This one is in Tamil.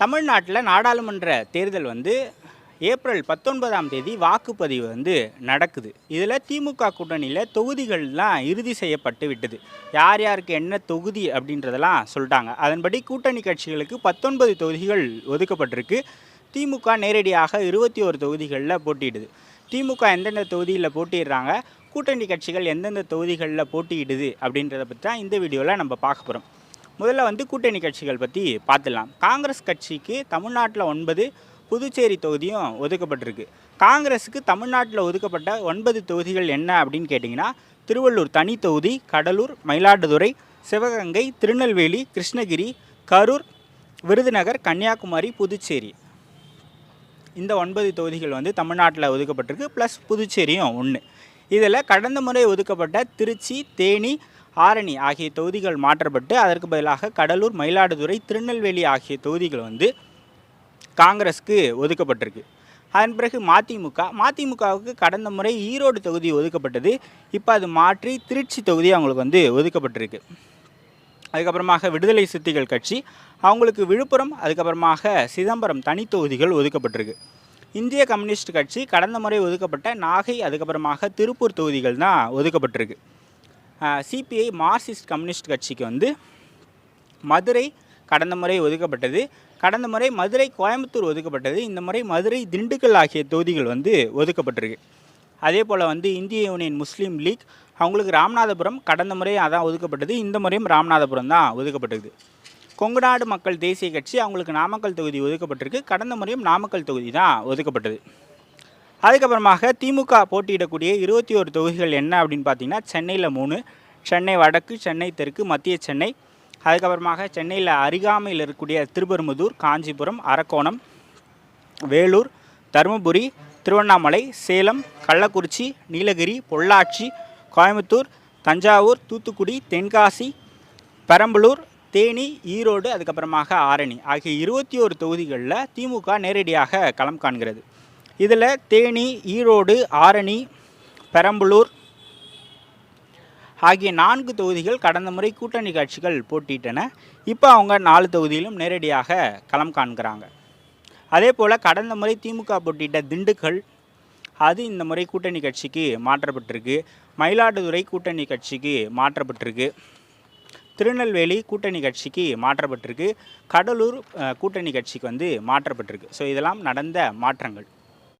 தமிழ்நாட்டில் நாடாளுமன்ற தேர்தல் வந்து ஏப்ரல் பத்தொன்பதாம் தேதி வாக்குப்பதிவு வந்து நடக்குது. இதில் திமுக கூட்டணியில் தொகுதிகள்லாம் இறுதி செய்யப்பட்டு விட்டது. யார் யாருக்கு என்ன தொகுதி அப்படின்றதெல்லாம் சொல்லிட்டாங்க. அதன்படி கூட்டணி கட்சிகளுக்கு பத்தொன்பது தொகுதிகள் ஒதுக்கப்பட்டிருக்கு. திமுக நேரடியாக இருபத்தி ஒரு தொகுதிகளில் போட்டியிடுது. திமுக எந்தெந்த தொகுதியில் போட்டிடுறாங்க கூட்டணி கட்சிகள் எந்தெந்த தொகுதிகளில் போட்டியிடுது அப்படின்றத பற்றி தான் இந்த வீடியோவில் நம்ம பார்க்க போகிறோம். முதல்ல வந்து கூட்டணி கட்சிகள் பற்றி பார்த்துடலாம். காங்கிரஸ் கட்சிக்கு தமிழ்நாட்டில் ஒன்பது புதுச்சேரி தொகுதியும் ஒதுக்கப்பட்டிருக்கு. காங்கிரஸுக்கு தமிழ்நாட்டில் ஒதுக்கப்பட்ட ஒன்பது தொகுதிகள் என்ன அப்படின்னு கேட்டிங்கன்னா திருவள்ளூர் தனி தொகுதி கடலூர் மயிலாடுதுறை சிவகங்கை திருநெல்வேலி கிருஷ்ணகிரி கரூர் விருதுநகர் கன்னியாகுமரி புதுச்சேரி. இந்த ஒன்பது தொகுதிகள் வந்து தமிழ்நாட்டில் ஒதுக்கப்பட்டிருக்கு. ப்ளஸ் புதுச்சேரியும் ஒன்று இதில் கடந்த முறை ஒதுக்கப்பட்ட திருச்சி தேனி ஆரணி ஆகிய தொகுதிகள் மாற்றப்பட்டு அதற்கு பதிலாக கடலூர் மயிலாடுதுறை திருநெல்வேலி ஆகிய தொகுதிகள் வந்து காங்கிரஸுக்கு ஒதுக்கப்பட்டிருக்கு. அதன் பிறகு மதிமுக மதிமுகவுக்கு கடந்த முறை ஈரோடு தொகுதி ஒதுக்கப்பட்டது. இப்போ அது மாற்றி திருச்சி தொகுதி அவங்களுக்கு வந்து ஒதுக்கப்பட்டிருக்கு. அதுக்கப்புறமாக விடுதலை சித்திகள் கட்சி அவங்களுக்கு விழுப்புரம் அதுக்கப்புறமாக சிதம்பரம் தனி தொகுதிகள் ஒதுக்கப்பட்டிருக்கு. இந்திய கம்யூனிஸ்ட் கட்சி கடந்த முறை ஒதுக்கப்பட்ட நாகை அதுக்கப்புறமாக திருப்பூர் தொகுதிகள் தான் ஒதுக்கப்பட்டிருக்கு. சிபிஐ மார்க்சிஸ்ட் கம்யூனிஸ்ட் கட்சிக்கு வந்து மதுரை கடந்த முறை ஒதுக்கப்பட்டது. கடந்த முறை மதுரை கோயம்புத்தூர் ஒதுக்கப்பட்டது. இந்த முறை மதுரை திண்டுக்கல் ஆகிய தொகுதிகள் வந்து ஒதுக்கப்பட்டிருக்கு. அதே போல் வந்து இந்திய யூனியன் முஸ்லீம் லீக் அவங்களுக்கு ராமநாதபுரம் கடந்த முறை அதான் ஒதுக்கப்பட்டது. இந்த முறையும் ராமநாதபுரம் தான் ஒதுக்கப்பட்டது கொங்குநாடு மக்கள் தேசிய கட்சி அவங்களுக்கு நாமக்கல் தொகுதி ஒதுக்கப்பட்டிருக்கு. கடந்த முறையும் நாமக்கல் தொகுதி தான் ஒதுக்கப்பட்டது. அதுக்கப்புறமாக திமுக போட்டியிடக்கூடிய இருபத்தி ஒரு தொகுதிகள் என்ன அப்படின்னு பார்த்தீங்கன்னா சென்னையில் மூணு சென்னை வடக்கு சென்னை தெற்கு மத்திய சென்னை. அதுக்கப்புறமாக சென்னையில் அருகாமையில் இருக்கக்கூடிய திருப்பெரும்புதூர் காஞ்சிபுரம் அரக்கோணம் வேலூர் தருமபுரி திருவண்ணாமலை சேலம் கள்ளக்குறிச்சி நீலகிரி பொள்ளாச்சி கோயம்புத்தூர் தஞ்சாவூர் தூத்துக்குடி தென்காசி பெரம்பலூர் தேனி ஈரோடு அதுக்கப்புறமாக ஆரணி. ஆகிய இருபத்தி ஒரு தொகுதிகளில் திமுக நேரடியாக களம் காண்கிறது. இதில் தேனி ஈரோடு ஆரணி பெரம்பலூர் ஆகிய நான்கு தொகுதிகள் கடந்த முறை கூட்டணி கட்சிகள் போட்டியிட்டன. இப்போ அவங்க நாலு தொகுதியிலும் நேரடியாக களம் காண்கிறாங்க. அதே போல் கடந்த முறை திமுக போட்டியிட்ட திண்டுக்கல் அது இந்த முறை கூட்டணி கட்சிக்கு மாற்றப்பட்டிருக்கு. மயிலாடுதுறை கூட்டணி கட்சிக்கு மாற்றப்பட்டிருக்கு. திருநெல்வேலி கூட்டணி கட்சிக்கு மாற்றப்பட்டிருக்கு. கடலூர் கூட்டணி கட்சிக்கு வந்து மாற்றப்பட்டிருக்கு. ஸோ இதெல்லாம் நடந்த மாற்றங்கள்.